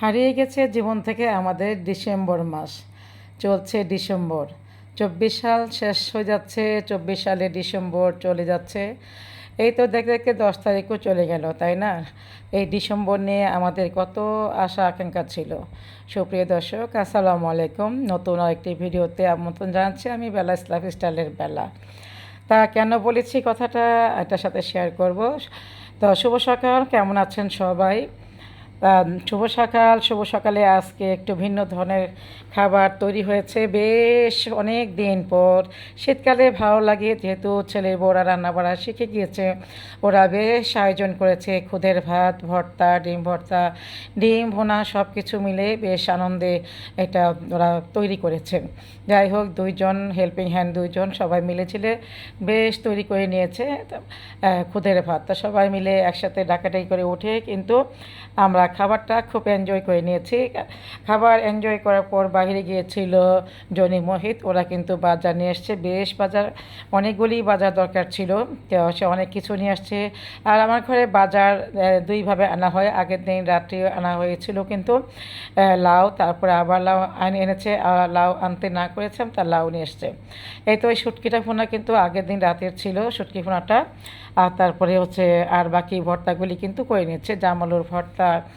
হারিয়ে গেছে জীবন থেকে আমাদের ডিসেম্বর মাস। চলছে ডিসেম্বর। চব্বিশ সাল শেষ হয়ে যাচ্ছে, চব্বিশ সালে ডিসেম্বর চলে যাচ্ছে। এই তো দেখতে দেখতে দশ তারিখও চলে গেল, তাই না? এই ডিসেম্বর নিয়ে আমাদের কত আশা আকাঙ্ক্ষা ছিল। সুপ্রিয় দর্শক, আসসালামু আলাইকুম। নতুন আরেকটি ভিডিওতে আমন্ত্রণ জানাচ্ছি আমি বেলা ইসলাফ স্টাইলের বেলা। তা কেন বলেছি কথাটা? এটার সাথে শেয়ার করব। তো শুভ সকাল, কেমন আছেন সবাই? শুভ সকাল, শুভ সকালে আজকে একটু ভিন্ন ধরনের খাবার তৈরি হয়েছে। বেশ অনেক দিন পর শীতকালে ভালো লাগে, যেহেতু ছেলের বাড়া শিখে গিয়েছে। ওরা বেশ আয়োজন করেছে, খুদের ভাত, ভর্তা, ডিম ভর্তা, ডিম ভোনা সব কিছু মিলে বেশ আনন্দে এটা ওরা তৈরি করেছে। যাই হোক, দুইজন হেল্পিং হ্যান্ড দুইজন সবাই মিলেছিলে বেশ তৈরি করে নিয়েছে খুদের ভাত তা সবাই মিলে একসাথে ডাকাডাকি করে ওঠে। কিন্তু আমরা খাবারটা খুব এনজয় করে নিয়েছি। খাবার এনজয় করার পর বাইরে গিয়েছিল জনি মোহিত, ওরা কিন্তু বাজার নিয়ে এসছে। বেশ বাজার, অনেকগুলি বাজার দরকার ছিল। তো সে অনেক কিছু নিয়ে আসছে। আর আমার ঘরে বাজার দুইভাবে আনা হয়। আগের দিন রাত্রে আনা হয়েছিল কিন্তু লাউ, তারপরে আবার লাউ আন, এনেছে। লাউ আনতে না করেছিলাম তার লাউ নিয়ে এসছে। এই তো ওই শুটকিটা ফোনা কিন্তু আগের দিন রাতের ছিল শুটকি ফোনাটা আর তারপরে হচ্ছে আর বাকি ভর্তাগুলি কিন্তু করে নিচ্ছে জামালুর ভর্তা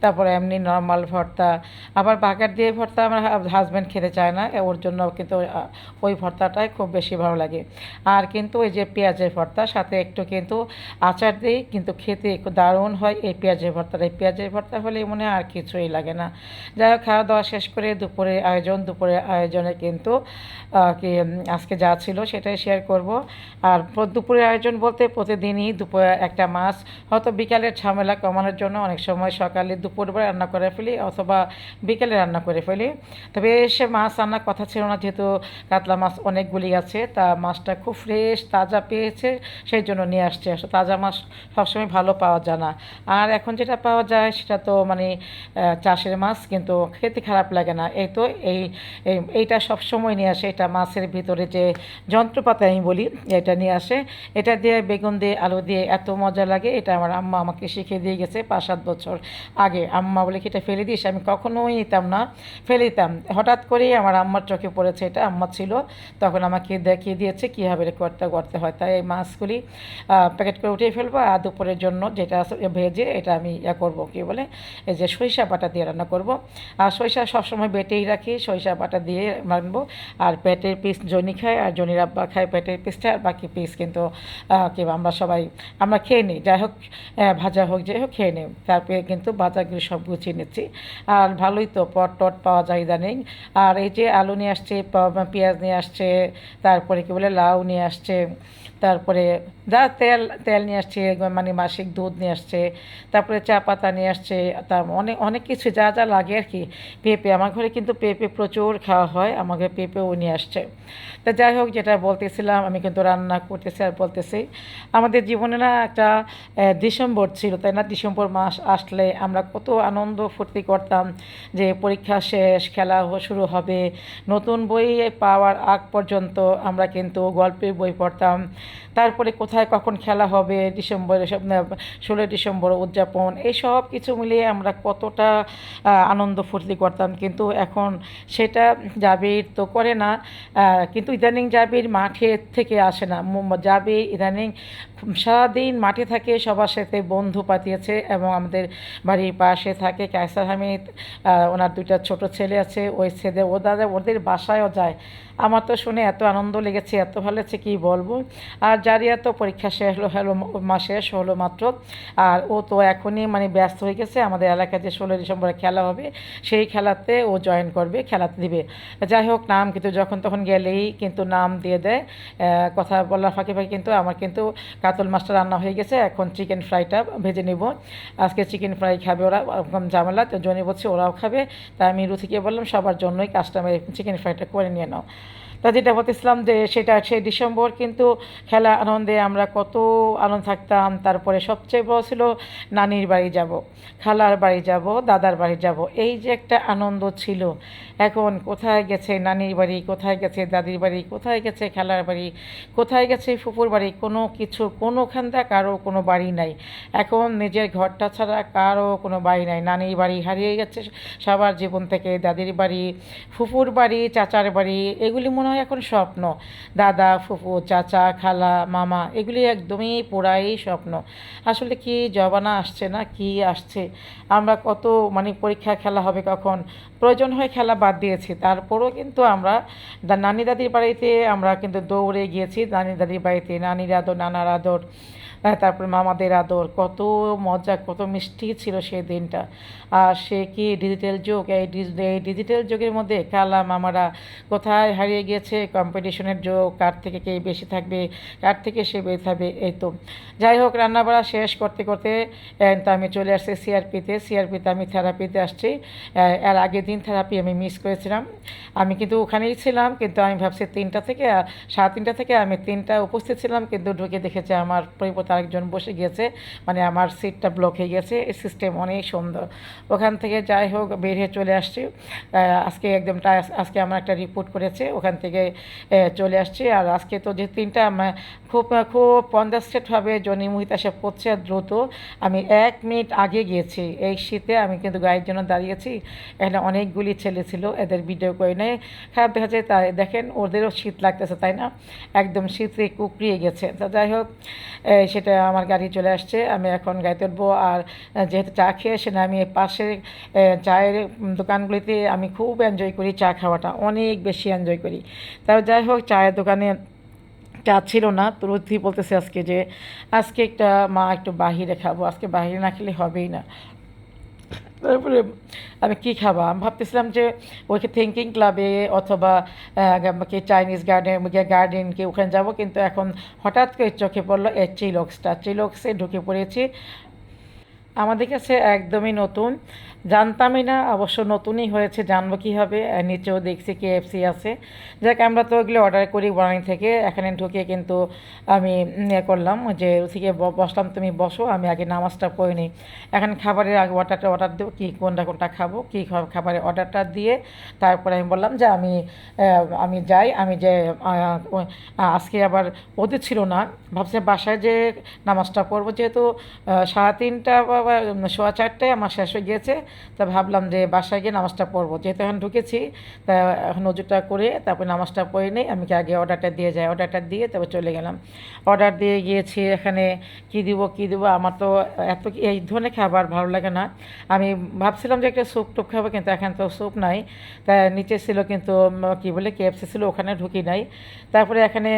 তারপরে এমনি নর্মাল ভর্তা। আবার বাগার দিয়ে ভর্তা আমার হাজব্যান্ড খেতে চায় না, ওর জন্য কিন্তু ওই ভর্তাটাই খুব বেশি ভালো লাগে। আর কিন্তু ওই যে পেঁয়াজের ভর্তা, সাথে একটু কিন্তু আচার দিই, কিন্তু খেতে একটু দারুণ হয় এই পেঁয়াজের ভর্তাটা। এই পেঁয়াজের ভর্তা হলে মনে আর কিছুই লাগে না। যাই হোক, খাওয়া দাওয়া শেষ করে দুপুরে আয়োজন, দুপুরে আয়োজনে কিন্তু কি আজকে যা ছিল সেটাই শেয়ার করব। আর প্র- দুপুরের আয়োজন বলতে প্রতিদিনই দুপুরে একটা মাছ, হয়তো বিকালের ঝামেলা কমানোর জন্য অনেক সময় সকালে দুপুরবেলা রান্না করে ফেলি, অথবা বিকেলে রান্না করে ফেলি। তবে সে মাছ রান্নার কথা ছিল না, যেহেতু কাতলা মাছ অনেকগুলি আছে, তা মাছটা খুব ফ্রেশ, তাজা পেয়েছে, সেই জন্য নিয়ে আসছে। তাজা মাছ সবসময় ভালো পাওয়া যায় না। আর এখন যেটা পাওয়া যায়, সেটা তো মানে চাষের মাছ, কিন্তু খেতে খারাপ লাগে না। এই তো এই- এইটা সবসময় নিয়ে আসে। এটা মাছের ভিতরে যে যন্ত্রপাতি আমি বলি, এটা নিয়ে আসে। এটা দিয়ে বেগুন দিয়ে আলু দিয়ে এত মজা লাগে, এটা আমার আম্মা আমাকে শিখিয়ে দিয়ে গেছে পাঁচ সাত বছর আগে। আম্মা বলে কি এটা ফেলে দিস? আমি কখনোই নিতাম না। ফেলে দিতাম। হঠাৎ করেই আমার আম্মার চোখে পড়েছে এটা, আম্মা ছিল। তখন আমাকে দেখিয়ে দিয়েছে কীভাবে করতে করতে হয়। তাই এই মাছগুলি প্যাকেট করে উঠিয়ে ফেলব আর দুপুরের জন্য যেটা ভেজে এটা আমি ইয়া করব, কী বলে, এই যে সরিষা বাটা দিয়ে রান্না করব। আর সরিষা সবসময় বেটেই রাখি। সরিষা বাটা দিয়ে রাখব। আর পেটের পিস জনি খায় আর জনির আব্বা খায় পেটের পিসটা আর বাকি পিস কিন্তু কি আমরা সবাই, আমরা খেয়ে নিই। যাই হোক ভাজা হোক যাই হোক খেয়ে নিই। তারপরে কিন্তু বাজারগুলো সব গুছিয়ে নিচ্ছি। আর ভালোই তো, পট টট পাওয়া যায় ইদানিং। আর এই যে আলু নিয়ে আসছে পেঁয়াজ নিয়ে আসছে, তারপরে কি বলে, লাউ নিয়ে আসছে তারপরে যা তেল তেল নিয়ে আসছে মানে মাসিক দুধ নিয়ে আসছে, তারপরে চা পাতা নিয়ে আসছে, তার অনেক অনেক কিছু যা যা লাগে আর কি। পেঁপে, আমার ঘরে কিন্তু পেঁপে প্রচুর খাওয়া হয় আমাকে পেঁপেও নিয়ে আসছে। তা যাই হোক, যেটা বলতেছিলাম, আমি কিন্তু রান্না করতেছি আর বলতেছি। আমাদের জীবনে না একটা ডিসেম্বর ছিল, তাই না? ডিসেম্বর মাস আসলে আমরা কত আনন্দ ফুর্তি করতাম যে পরীক্ষা শেষ, খেলা শুরু হবে। নতুন বই পাওয়ার আগ পর্যন্ত আমরা কিন্তু গল্পের বই পড়তাম। তারপরে কোথায় কখন খেলা হবে, ডিসেম্বরে, সব ষোলোই ডিসেম্বর উদযাপন, এই সব কিছু মিলিয়ে আমরা কতটা আনন্দ ফুর্তি করতাম। কিন্তু এখন সেটা জাবির তো করে না কিন্তু ইদানিং জাবির মাঠে থেকে আসে না। মু- জাবি ইদানিং সারাদিন মাঠে থাকে, সবার সাথে বন্ধু পাতিয়েছে এবং আমাদের বাড়ির পাশে থাকে কায়সার হামিদ ওনার দুইটা ছোট ছেলে আছে, ওই ছেলে, ও দাদা, ওদের বাসায়ও যায়। আমার তো শুনে এত আনন্দ লেগেছে, এত ভালো লাগছে, কী বলব? আর জারিয়া তো পরীক্ষা শেষ হলো হলো মাস শেষ হলো মাত্র। আর ও তো এখনই মানে ব্যস্ত হয়ে গেছে। আমাদের এলাকায় যে ষোলো ডিসেম্বরে খেলা হবে, সেই খেলাতে ও জয়েন করবে, খেলাতে দিবে। যাই হোক, নাম কিন্তু যখন তখন গেলেই কিন্তু নাম দিয়ে দেয়। কথা বলার ফাঁকে ফাঁকে কিন্তু আমার কিন্তু কাতল মাছটা রান্না হয়ে গেছে। এখন চিকেন ফ্রাইটা ভেজে নিব। আজকে চিকেন ফ্রাই খাবে ওরা ঝামেলা, তো জনি বলছে ওরাও খাবে। তাই আমি রুথিকে বললাম, সবার জন্যই কাস্টমার চিকেন ফ্রাইটা করে নিয়ে নাও। তা যেটা ইসলাম যে সেটা সেই ডিসেম্বর, কিন্তু খেলা আনন্দে আমরা কত আনন্দ থাকতাম। তারপরে সবচেয়ে বড় ছিল নানির বাড়ি যাব, খালার বাড়ি যাব, দাদার বাড়ি যাব। এই যে একটা আনন্দ ছিল। এখন কোথায় গেছে নানির বাড়ি, কোথায় গেছে দাদির বাড়ি, কোথায় গেছে খেলার বাড়ি, কোথায় গেছে ফুপুর বাড়ি, কোনো কিছু, কোনোখানটা কারও কোনো বাড়ি নাই। এখন নিজের ঘরটা ছাড়া কারও কোনো বাড়ি নাই। নানির বাড়ি হারিয়ে গেছে সবার জীবন থেকে, দাদির বাড়ি, ফুপুর বাড়ি, চাচার বাড়ি, এগুলি মনে এখন স্বপ্ন। দাদা, ফুফু, চাচা, খালা, মামা, এগুলি একদমই পোড়াই স্বপ্ন। আসলে কি জবানা আসছে না, কি আসছে? আমরা কত মানে পরীক্ষা খেলা হবে কখন? প্রয়োজন হয়ে খেলা বাদ দিয়েছি। তারপরও কিন্তু আমরা নানি দাদির বাড়িতে আমরা কিন্তু দৌড়ে গিয়েছি। নানি দাদির বাড়িতে, নানির আদর, নানার আদর। তারপর মামাদের আদর, কত মজা, কত মিষ্টি ছিল সেই দিনটা। আর সে কি ডিজিটাল যুগ? এই ডিজিটাল যুগের মধ্যে কালা মামারা কোথায় হারিয়ে গিয়েছে? কম্পিটিশনের যুগ, কার থেকে কে বেশি থাকবে, কার থেকে সে বেশি থাকবে, এই তো। যাই হোক, রান্নাবাড়া শেষ করতে করতে তো আমি চলে আসছি সিআরপিতে সিআরপিতে আমি থেরাপিতে আসছি। এর আগের দিন থেরাপি আমি মিস করেছিলাম। আমি কিন্তু ওখানেই ছিলাম, কিন্তু আমি ভাবছি তিনটা থেকে, সাড়ে তিনটা থেকে আমি তিনটা উপস্থিত ছিলাম, কিন্তু ঢুকে দেখেছি আমার আরেকজন বসে গিয়েছে মানে আমার সিটটা ব্লক হয়ে গেছে, এই সিস্টেম অনেক সুন্দর। ওখান থেকে যাই হোক, বের হয়ে চলে আসছি। আজকে একদম আজকে আমার একটা রিপোর্ট করেছে, ওখান থেকে চলে আসছি। আর আজকে তো যে তিনটা খুব খুব কনজাস্টেডভাবে জনি মুহিত এসে পড়ছে দ্রুত। আমি এক মিনিট আগে গিয়েছি, এই শীতে আমি কিন্তু গায়ের জন্য দাঁড়িয়েছি। এখানে অনেকগুলি ছেলে ছিল, এদের ভিডিও করে নেয় খারাপ দেখা যায়, তাই দেখেন, ওদেরও শীত লাগতেছে, তাই না? একদম শীতে কুকড়িয়ে গেছে। তো যাই হোক এই সেটা আমার গাড়ি চলে আসছে। আমি এখন গাড়িতে উঠবো আর যেহেতু চা খেয়ে না আমি পাশের পাশে চায়ের দোকানগুলিতে আমি খুব এনজয় করি চা খাওয়াটা, অনেক বেশি এনজয় করি। তাও যাই হোক, চায়ের দোকানে চা ছিল না, তো রুদ্ধি বলতেছে আজকে যে, আজকে একটা মা একটু বাহিরে খাব, আজকে বাহিরে না খেলে হবেই না। তারপরে আমি কী খাব? আমি ভাবতেছিলাম যে ওইকে থিঙ্কিং ক্লাবে অথবা কি চাইনিজ গার্ডেন গার্ডেন কি ওখানে যাব, কিন্তু এখন হঠাৎ করে চোখে পড়ল এ চিলক্সটা চিলক্সে ঢুকে পড়েছি। আমাদের কাছে একদমই নতুন। জানতামই না, অবশ্য নতুনই হয়েছে, জানব কীভাবে। নিচেও দেখছি কেএফসি আছে। যাক, আমরা তো ওগুলো অর্ডার করি বনানি থেকে। এখানে ঢুকে কিন্তু আমি ইয়ে করলাম যে থেকে বসলাম, তুমি বসো, আমি আগে নামাজটা পড়ে নিই। এখন খাবারের আগে অর্ডারটা অর্ডার দেবো, কী, কোনটা কোনটা খাব, কী খাবারের অর্ডারটা দিয়ে তারপরে আমি বললাম যে, আমি আমি যাই, আমি যে আজকে আবার ওদের ছিল না। ভাবছি বাসায় যে নামাজটা পড়ব, যেহেতু সাড়ে তিনটা বা, সোয়া চারটায় আমার শেষ হয়ে গিয়েছে। তা ভাবলাম যে বাসায় গিয়ে নামাজটা পড়ব। যেহেতু এখন ঢুকেছি, তা এখন নজরটা করে তারপরে নামাজটা পড়ে নেই, আমি কি আগে অর্ডারটা দিয়ে যাই। অর্ডারটা দিয়ে তারপর চলে গেলাম। অর্ডার দিয়ে গিয়েছি এখানে, কী দিব কী দিব, আমার তো এত এই ধরনের খাবার ভালো লাগে না। আমি ভাবছিলাম যে একটা স্যুপ টুপ খাব, কিন্তু এখন তো স্যুপ নাই। তা নিচে ছিল কিন্তু কি বলে কেএফসি ছিল, ওখানে ঢুকি নাই। তারপরে এখানে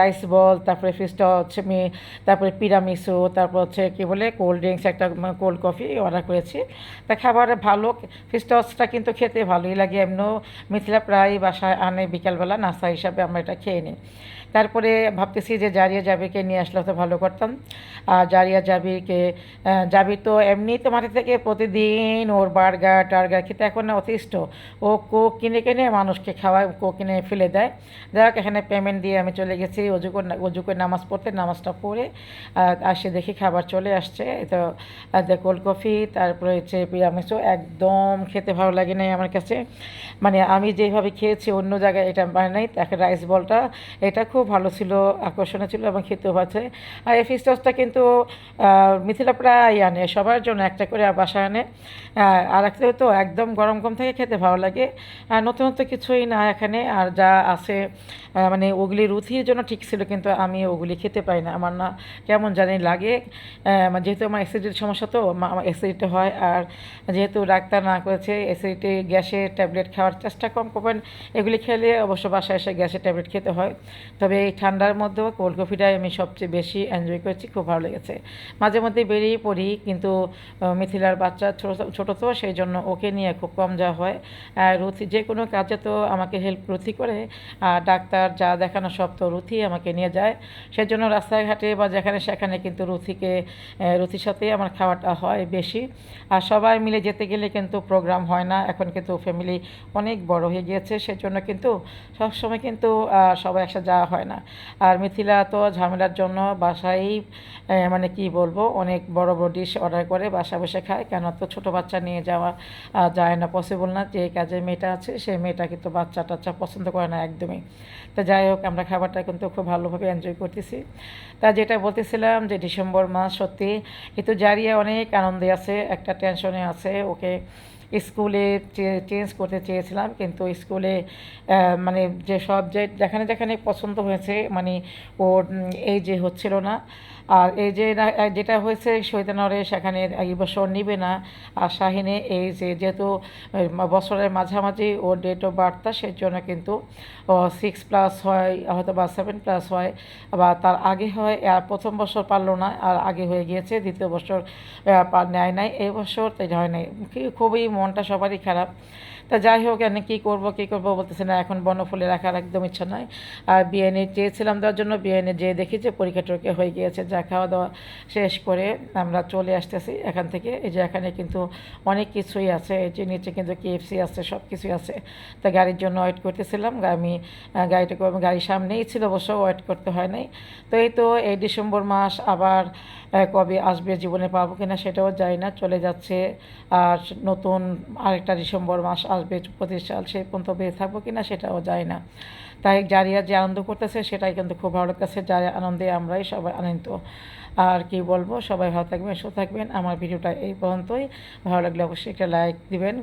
রাইস বল তারপরে ফিসটা হচ্ছে মি তারপরে পিরামিসু তারপর হচ্ছে কি বলে কোল্ড ড্রিঙ্কস একটা কোল্ড কফি অর্ডার করেছি। তা খাবার ভালো টসটা কিন্তু খেতে ভালোই লাগে। এমনিও মিথিলা প্রায় বাসায় আনে বিকালবেলা নাস্তা হিসাবে আমরা এটা খেয়ে নিই। তারপরে ভাবতেছি যে জারিয়া জাবিরকে নিয়ে আসলে তো ভালো করতাম। আর জারিয়া জাবিরকে আহ, জাবির তো এমনি তো মাঠে থেকে প্রতিদিন ওর বার্গার টার্গার খেতে এখন অতিষ্ঠ। ও কোক কিনে কিনে মানুষকে খাওয়ায় কোক কিনে ফেলে দেয়। হোক এখানে পেমেন্ট দিয়ে আমি চলে গেছি। অজু করে অজু করে নামাজ পড়তে নামাজটা পড়ে আসে দেখি খাবার চলে আসছে। তো কোল্ড কফি তারপরে হচ্ছে পিরামিসও একদম খেতে ভালো লাগে নাই আমার কাছে। মানে আমি যেভাবে খেয়েছি অন্য জায়গায় এটা মানে নাই, তাকে রাইস বলটা এটা খুব ভালো ছিল, আকর্ষণীয় ছিল এবং খেতেও আছে আর এই ফিস টসটা কিন্তু মিথিলা প্রায় আনে, সবার জন্য একটা করে বাসায় আনে। আর একটা তো একদম গরম গরম থেকে খেতে ভালো লাগে। আর নতুন নতুনত্ব কিছুই না এখানে, আর যা আছে মানে ওগুলি রুথির জন্য ঠিক ছিল, কিন্তু আমি ওগুলি খেতে পাই না। আমার না কেমন জানি লাগে। যেহেতু আমার অ্যাসিডিটির সমস্যা তো আমার হয়, আর যেহেতু ডাক্তার না করেছে অ্যাসিডিটি গ্যাসের ট্যাবলেট খাওয়ার চেষ্টা কম করবেন। এগুলি খেলে অবশ্য বাসায় এসে গ্যাসের ট্যাবলেট খেতে হয়। তবে এই ঠান্ডার মধ্যেও কোল্ড কফিটাই আমি সবচেয়ে বেশি এনজয় করেছি, খুব ভালো লেগেছে। মাঝে মধ্যে বেরিয়ে পড়ি, কিন্তু মিথিলার বাচ্চা ছোটো ছোটো তো সেই জন্য ওকে নিয়ে খুব কম যাওয়া হয়। আর রুথি, যে কোনো কাজে তো আমাকে হেল্প রুথি করে, আর ডাক্তার যা দেখানো সব তো রুথি আমাকে নিয়ে যায়। সেজন্য রাস্তাঘাটে বা যেখানে সেখানে কিন্তু রুথিকে রুথির সাথেই আমার খাওয়াটা হয় বেশি। আর সবাই মিলে যেতে গেলে কিন্তু প্রোগ্রাম হয় না। এখন কিন্তু ফ্যামিলি অনেক বড় হয়ে গিয়েছে, সেজন্য কিন্তু সবসময় কিন্তু সবাই একসাথে যাওয়া হয় না। আর মিথিলা তো ঝামেলার জন্য বাসায় মানে কি বলব, অনেক বড় বড় ডিশ অর্ডার করে বাসা বসে খায়। কেন তো ছোট বাচ্চা নিয়ে যাওয়া যায় না পসিবল না। যে কাজে মেয়েটা আছে সেই মেয়েটা কিন্তু বাচ্চা টাচ্চা পছন্দ করে না একদমই। তা যাই হোক, আমরা খাবারটা কিন্তু খুব ভালোভাবে এনজয় করতেছি। তা যেটা বলতেছিলাম যে ডিসেম্বর মাস সত্যি কিন্তু জারিয়া অনেক আনন্দে আছে, একটা টেনশনে আছে। ওকে স্কুলে চেঞ্জ করতে চেয়েছিলাম, কিন্তু স্কুলে মানে যে সব যে যেখানে যেখানে পছন্দ হয়েছে মানে ওর এই যে হচ্ছিল না। আর এই যে যেটা হয়েছে শহীদানরে সেখানে এই বছর নিবে না। আর শাহিনে এই যে যেহেতু বছরের মাঝামাঝি ওর ডেট অফ বার্থটা সেই জন্য কিন্তু সিক্স প্লাস হয়, হয়তো বা সেভেন প্লাস হয়, বা তার আগে হয় আর প্রথম বছর পারল না, আর আগে হয়ে গিয়েছে, দ্বিতীয় বছর নেয় নাই, এই বছর তাই হয় নাই। খুবই মনটা সবারই খারাপ। তা যাই হোক এনে কী করব কী করব বলতেছে না এখন বনফুলে রাখার একদম ইচ্ছা নয় আর বিএনএ চেয়েছিলাম দেওয়ার জন্য বিএনএ যেয়ে দেখি যে পরীক্ষা টরীক্ষা হয়ে গিয়েছে যা খাওয়া দাওয়া শেষ করে আমরা চলে আসতেছি এখান থেকে। এই যে এখানে কিন্তু অনেক কিছুই আছে এই যে নিচে কিন্তু কেএফসি আছে সব কিছুই আছে। তা গাড়ির জন্য ওয়েট করতেছিলাম আমি আহ, গাড়িটাকে গাড়ির সামনেই ছিল অবশ্য ওয়েট করতে হয় নাই। তো এই তো এই ডিসেম্বর মাস আবার কবে আসবে জীবনে পাবো কিনা সেটাও জানি না চলে যাচ্ছে। আর নতুন আরেকটা ডিসেম্বর মাস আসবে পঁচিশ সাল সেই পর্যন্ত বেঁচে থাকব কি না সেটাও যায় না। তাই জারিয়া যে আনন্দ করতেছে সেটাই কিন্তু খুব ভালো লাগতেছে যার আনন্দে আমরাই সবাই আনন্দিত। আর কি বলব? সবাই ভালো থাকবেন, সুস্থ থাকবেন। আমার ভিডিওটা এই পর্যন্তই। ভালো লাগলে অবশ্যই একটা লাইক দিবেন।